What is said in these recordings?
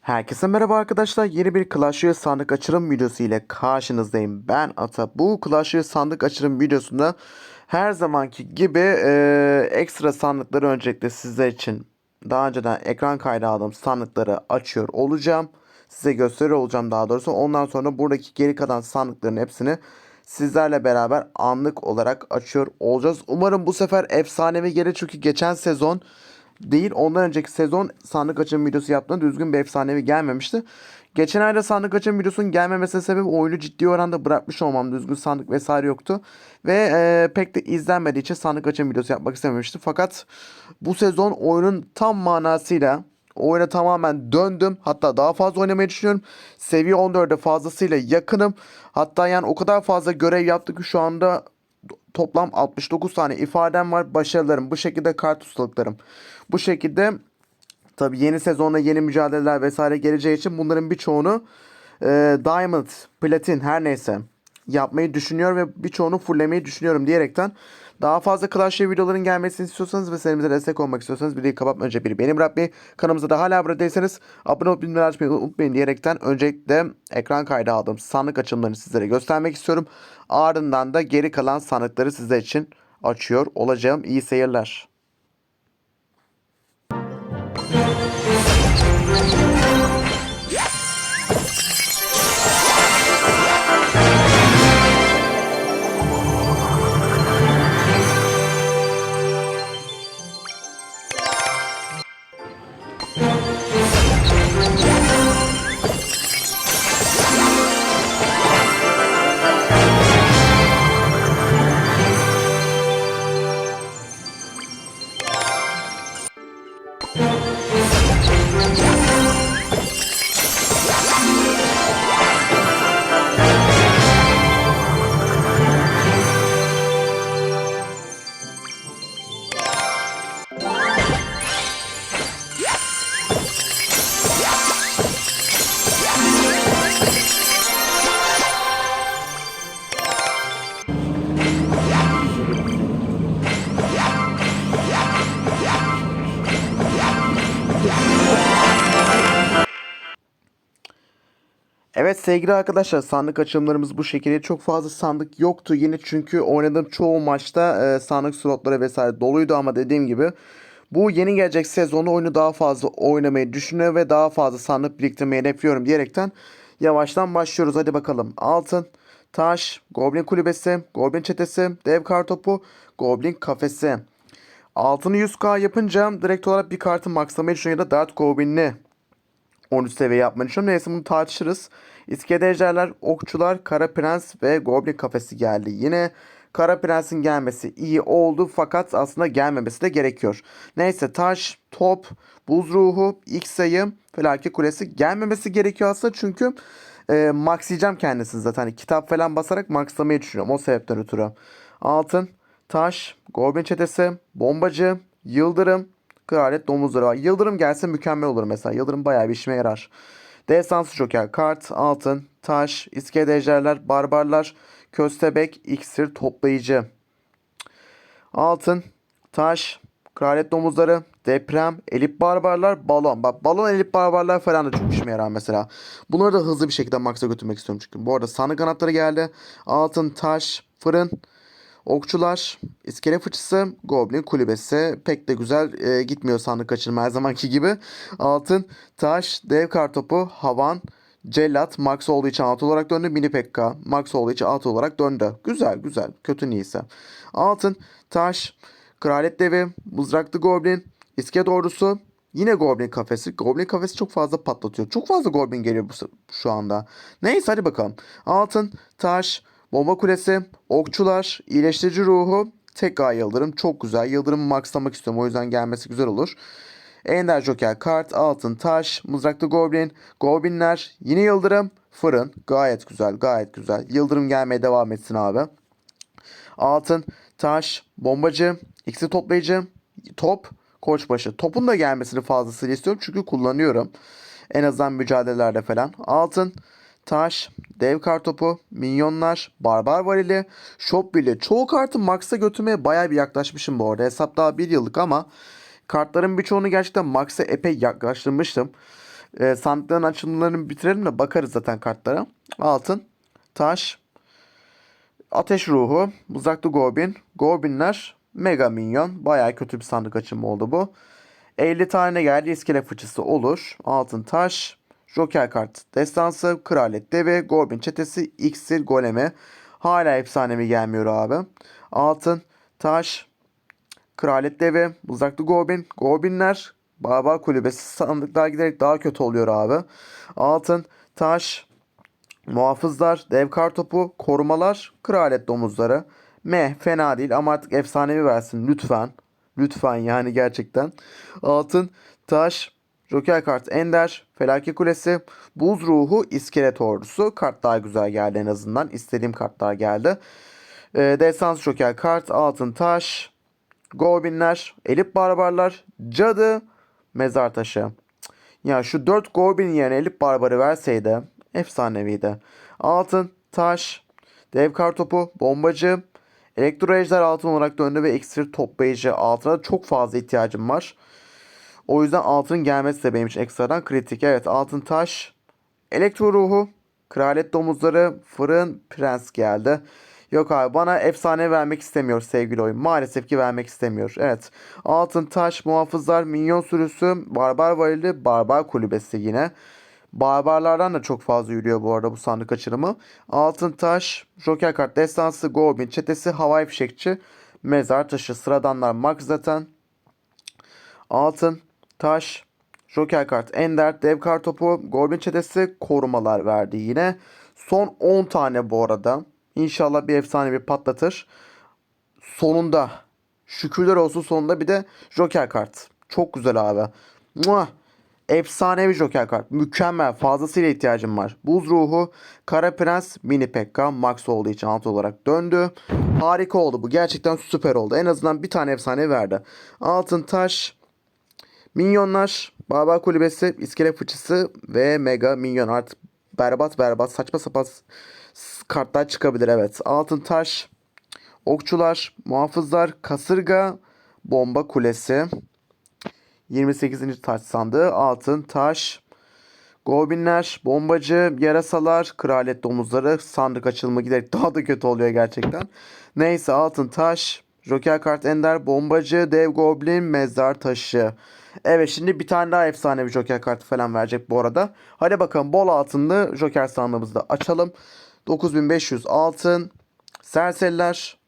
Herkese merhaba arkadaşlar. Yeni bir Clash Royale sandık açılım videosu ile karşınızdayım. Ben Ata. Bu Clash Royale sandık açılım videosunda her zamanki gibi eee, ekstra sandıkları öncelikle sizler için daha önceden ekran kaydı aldığım sandıkları açıyor olacağım. Size gösteriyor olacağım daha doğrusu. Ondan sonra buradaki geri kalan sandıkların hepsini sizlerle beraber anlık olarak açıyor olacağız. Umarım bu sefer efsanevi gelir çünkü geçen sezon değil ondan önceki sezon sandık açım videosu yaptığında düzgün bir efsanevi gelmemişti. Geçen ayda sandık açım videosunun gelmemesine sebep oyunu ciddi oranda bırakmış olmam. Düzgün sandık vesaire yoktu. Ve e, pek de izlenmediği için sandık açım videosu yapmak istememiştim. Fakat bu sezon oyunun tam manasıyla oyuna tamamen döndüm. Hatta daha fazla oynamayı düşünüyorum. Seviye 14'e fazlasıyla yakınım. Hatta yani o kadar fazla görev yaptık ki şu anda toplam 69 tane ifadem var. Başarılarım, bu şekilde kart ustalıklarım. Bu şekilde tabi yeni sezonda yeni mücadeleler vesaire geleceği için bunların birçoğunu e, Diamond, Platin her neyse yapmayı düşünüyor ve birçoğunu fulllemeyi düşünüyorum diyerekten daha fazla Clash videoların gelmesini istiyorsanız ve serimize destek olmak istiyorsanız videoyu kapatmadan önce bir benim Rabbi kanalımıza da hala abone değilseniz abone olup bildirimleri açmayı unutmayın diyerekten öncelikle ekran kaydı aldığım sandık açılımlarını sizlere göstermek istiyorum. Ardından da geri kalan sandıkları sizler için açıyor olacağım. İyi seyirler. Evet sevgili arkadaşlar sandık açılımlarımız bu şekilde. Çok fazla sandık yoktu yine çünkü oynadığım çoğu maçta e, sandık slotları vesaire doluydu ama dediğim gibi bu yeni gelecek sezonda oyunu daha fazla oynamayı düşünüyor ve daha fazla sandık biriktirmeyi hedefliyorum diyerekten yavaştan başlıyoruz. Hadi bakalım. Altın, taş, goblin kulübesi, goblin çetesi, dev kartopu, goblin kafesi. Altını 100k yapınca direkt olarak bir kartı maxlamayı düşünüyor ya da Dart Goblin'i 13 seviye yapmayı düşünüyorum. Neyse bunu tartışırız. İskele ejderler, okçular, kara prens ve goblin kafesi geldi. Yine kara prensin gelmesi iyi oldu fakat aslında gelmemesi de gerekiyor. Neyse taş, top, buz ruhu, ilk sayı, felaket kulesi gelmemesi gerekiyor aslında çünkü e, maxlayacağım kendisini zaten. Hani kitap falan basarak maxlamayı düşünüyorum o sebepten ötürü. Altın, taş, goblin çetesi, bombacı, yıldırım, Kraliyet domuzları var. Yıldırım gelse mükemmel olur mesela. Yıldırım bayağı bir işime yarar. Destansı Joker, kart, altın, taş, iskelet ejderler, barbarlar, köstebek, iksir, toplayıcı. Altın, taş, kraliyet domuzları, deprem, elip barbarlar, balon. Bak balon, elip barbarlar falan da çok işime yarar mesela. Bunları da hızlı bir şekilde maksa götürmek istiyorum çünkü. Bu arada sandık kanatları geldi. Altın, taş, fırın, Okçular, iskele fıçısı, goblin kulübesi pek de güzel e, gitmiyor sandık kaçırma her zamanki gibi. Altın, taş, dev kartopu, havan, cellat, max olduğu için altı olarak döndü. Mini pekka, max olduğu için altı olarak döndü. Güzel güzel, kötü neyse. Altın, taş, kraliyet devi, mızraklı goblin, iskelet ordusu, Yine Goblin kafesi. Goblin kafesi çok fazla patlatıyor. Çok fazla Goblin geliyor bu, şu anda. Neyse hadi bakalım. Altın, taş, Bomba kulesi, okçular, iyileştirici ruhu, tek ay yıldırım. Çok güzel. Yıldırımı maxlamak istiyorum. O yüzden gelmesi güzel olur. Ender Joker, kart, altın, taş, mızraklı goblin, goblinler, yine yıldırım, fırın. Gayet güzel, gayet güzel. Yıldırım gelmeye devam etsin abi. Altın, taş, bombacı, iksir toplayıcı, top, koçbaşı. Topun da gelmesini fazlasıyla istiyorum çünkü kullanıyorum. En azından mücadelelerde falan. Altın, taş, dev kartopu, minyonlar, barbar varili, shop bile. Çoğu kartı max'a götürmeye baya bir yaklaşmışım bu arada. Hesap daha bir yıllık ama kartların birçoğunu gerçekten max'a epey yaklaştırmıştım. E, sandıkların açılımlarını bitirelim de bakarız zaten kartlara. Altın, taş, ateş ruhu, mızraklı goblin, goblinler, mega minyon. Baya kötü bir sandık açılımı oldu bu. 50 tane geldi iskele fıçısı olur. Altın taş, joker kart, destansı, kraliyet devi, goblin çetesi, iksir, golemi. Hala efsanevi gelmiyor abi. Altın, taş, kraliyet devi, mızraklı goblin, goblinler, barbar kulübesi sandıklar giderek daha kötü oluyor abi. Altın, taş, muhafızlar, dev kartopu, korumalar, kraliyet domuzları. Meh fena değil ama artık efsanevi versin lütfen. Lütfen yani gerçekten. Altın, taş, Joker kart Ender, Felaket Kulesi, Buz Ruhu, İskelet Ordusu. Kart daha güzel geldi en azından. İstediğim kartlar geldi. Ee, Desans Joker kart, Altın Taş, Goblinler, Elip Barbarlar, Cadı, Mezar Taşı. Ya şu 4 Goblin yerine Elip Barbarı verseydi efsaneviydi. Altın, Taş, Dev Kartopu, Bombacı, Elektro Ejder altın olarak döndü ve iksir toplayıcı altına çok fazla ihtiyacım var. O yüzden altının gelmesi de benim için ekstradan kritik. Evet altın taş, elektro ruhu, kraliyet domuzları, fırın, prens geldi. Yok abi bana efsane vermek istemiyor sevgili oyun. Maalesef ki vermek istemiyor. Evet. Altın taş, muhafızlar, minyon sürüsü, barbar varili, barbar kulübesi yine. Barbarlardan da çok fazla yürüyor bu arada bu sandık açılımı. Altın taş, joker kart, destansı, goblin, çetesi, havai fişekçi, mezar taşı, sıradanlar max zaten. Altın, taş, joker kart, ender, dev kartopu, goblin çetesi, korumalar verdi yine. Son 10 tane bu arada. İnşallah bir efsane bir patlatır. Sonunda şükürler olsun sonunda bir de joker kart. Çok güzel abi. Muah! Efsanevi Joker kart. Mükemmel. Fazlasıyla ihtiyacım var. Buz ruhu, Kara Prens, Mini Pekka, Max olduğu için alt olarak döndü. Harika oldu bu. Gerçekten süper oldu. En azından bir tane efsane verdi. Altın Taş, Minyonlar, Barbar Kulübesi, İskele Fıçısı ve Mega Minyon. Artık berbat berbat saçma sapan kartlar çıkabilir evet. Altın Taş, Okçular, Muhafızlar, Kasırga, Bomba Kulesi. 28. taş sandığı altın, taş, goblinler, bombacı, yarasalar, kraliyet domuzları sandık açılımı giderek daha da kötü oluyor gerçekten. Neyse altın, taş, joker kart ender, bombacı, dev goblin, mezar taşı. Evet şimdi bir tane daha efsane bir joker kartı falan verecek bu arada. Hadi bakalım bol altınlı joker sandığımızı da açalım. 9500 altın, serseriler,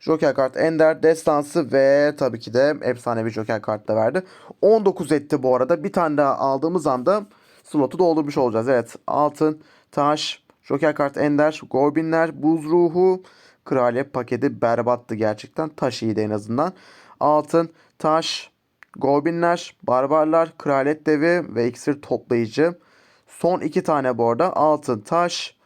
Joker kart Ender, Destansı ve tabii ki de efsanevi Joker kart da verdi. 19 etti bu arada. Bir tane daha aldığımız anda slotu doldurmuş olacağız. Evet altın, taş, Joker kart Ender, Goblinler, Buz Ruhu, Kraliyet paketi berbattı gerçekten. Taş iyiydi en azından. Altın, taş, Goblinler, Barbarlar, Kraliyet Devi ve iksir toplayıcı. Son iki tane bu arada. Altın, taş,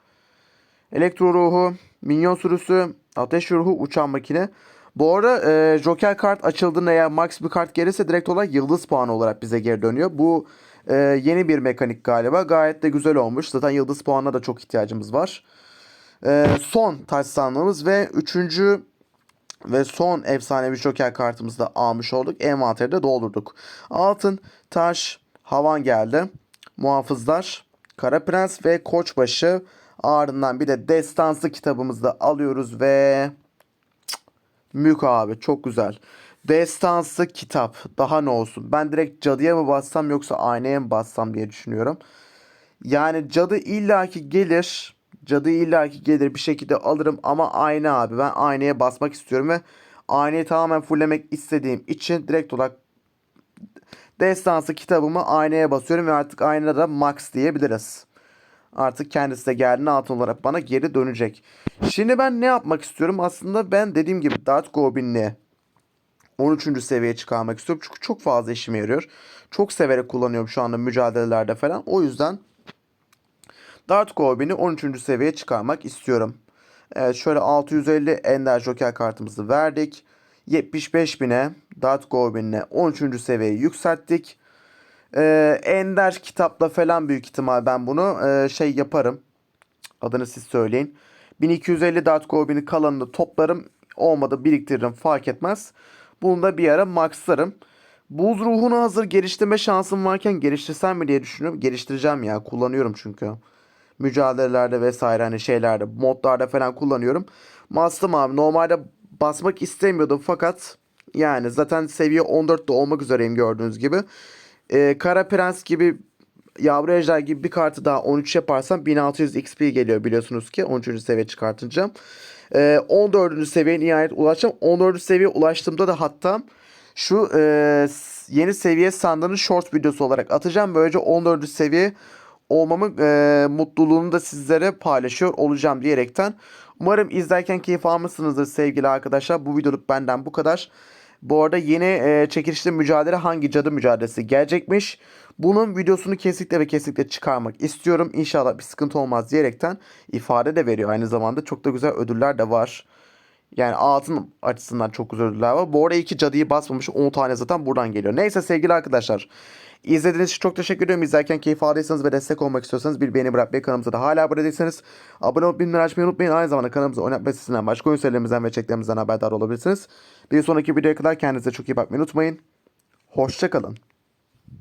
Elektro ruhu, minyon sürüsü, ateş ruhu, uçan makine. Bu arada e, Joker kart açıldığında eğer max bir kart gelirse direkt olarak yıldız puanı olarak bize geri dönüyor. Bu e, yeni bir mekanik galiba. Gayet de güzel olmuş. Zaten yıldız puanına da çok ihtiyacımız var. E, son taş sandığımız ve üçüncü ve son efsanevi Joker kartımızı da almış olduk. Envanteri de doldurduk. Altın, taş, havan geldi. Muhafızlar, Kara Prens ve Koçbaşı. Ardından bir de destansı kitabımızı da alıyoruz ve Mük abi çok güzel. Destansı kitap. Daha ne olsun? Ben direkt cadıya mı bassam yoksa aynaya mı bassam diye düşünüyorum. Yani cadı illaki gelir. Cadı illaki gelir bir şekilde alırım ama ayna abi. Ben aynaya basmak istiyorum ve aynayı tamamen fulllemek istediğim için direkt olarak destansı kitabımı aynaya basıyorum ve artık aynada max diyebiliriz. Artık kendisi de geldiğinde altın olarak bana geri dönecek. Şimdi ben ne yapmak istiyorum? Aslında ben dediğim gibi Dart Goblin'i 13. seviyeye çıkarmak istiyorum. Çünkü çok fazla işime yarıyor. Çok severek kullanıyorum şu anda mücadelelerde falan. O yüzden Dart Goblin'i 13. seviyeye çıkarmak istiyorum. Evet şöyle 650 Ender Joker kartımızı verdik. 75.000'e Dart Goblin'le 13. seviyeye yükselttik. Ee, Ender kitapla falan büyük ihtimal ben bunu e, şey yaparım. Adını siz söyleyin. 1250 Dart Goblin'i kalanını toplarım. Olmadı biriktiririm fark etmez. Bunu da bir ara maxlarım. Buz ruhunu hazır geliştirme şansım varken geliştirsem mi diye düşünüyorum. Geliştireceğim ya. Kullanıyorum çünkü. Mücadelelerde vesaire hani şeylerde modlarda falan kullanıyorum. Bastım abi. Normalde basmak istemiyordum fakat yani zaten seviye 14'te olmak üzereyim gördüğünüz gibi. Ee, Kara Prens gibi Yavru Ejder gibi bir kartı daha 13 yaparsam 1600 XP geliyor biliyorsunuz ki 13. seviye çıkartınca. Ee, 14. seviyeye nihayet ulaşacağım. 14. seviyeye ulaştığımda da hatta şu e, yeni seviye sandığının short videosu olarak atacağım. Böylece 14. seviye olmamın e, mutluluğunu da sizlere paylaşıyor olacağım diyerekten. Umarım izlerken keyif almışsınızdır sevgili arkadaşlar. Bu videoluk benden bu kadar. Bu arada yeni e, çekilişli mücadele hangi cadı mücadelesi gelecekmiş. Bunun videosunu kesinlikle ve kesinlikle çıkarmak istiyorum. İnşallah bir sıkıntı olmaz diyerekten ifade de veriyor. Aynı zamanda çok da güzel ödüller de var. Yani altın açısından çok ödüller var. Bu arada iki cadıyı basmamış 10 tane zaten buradan geliyor. Neyse sevgili arkadaşlar. İzlediğiniz için çok teşekkür ediyorum. İzlerken keyif aldıysanız ve destek olmak istiyorsanız bir beğeni bırakmayı kanalımıza da hala abone değilseniz abone olup bildirimleri açmayı unutmayın. Aynı zamanda kanalımıza oynatma sitesinden başka oyun serilerimizden ve çeklerimizden haberdar olabilirsiniz. Bir sonraki videoya kadar kendinize çok iyi bakmayı unutmayın. Hoşçakalın.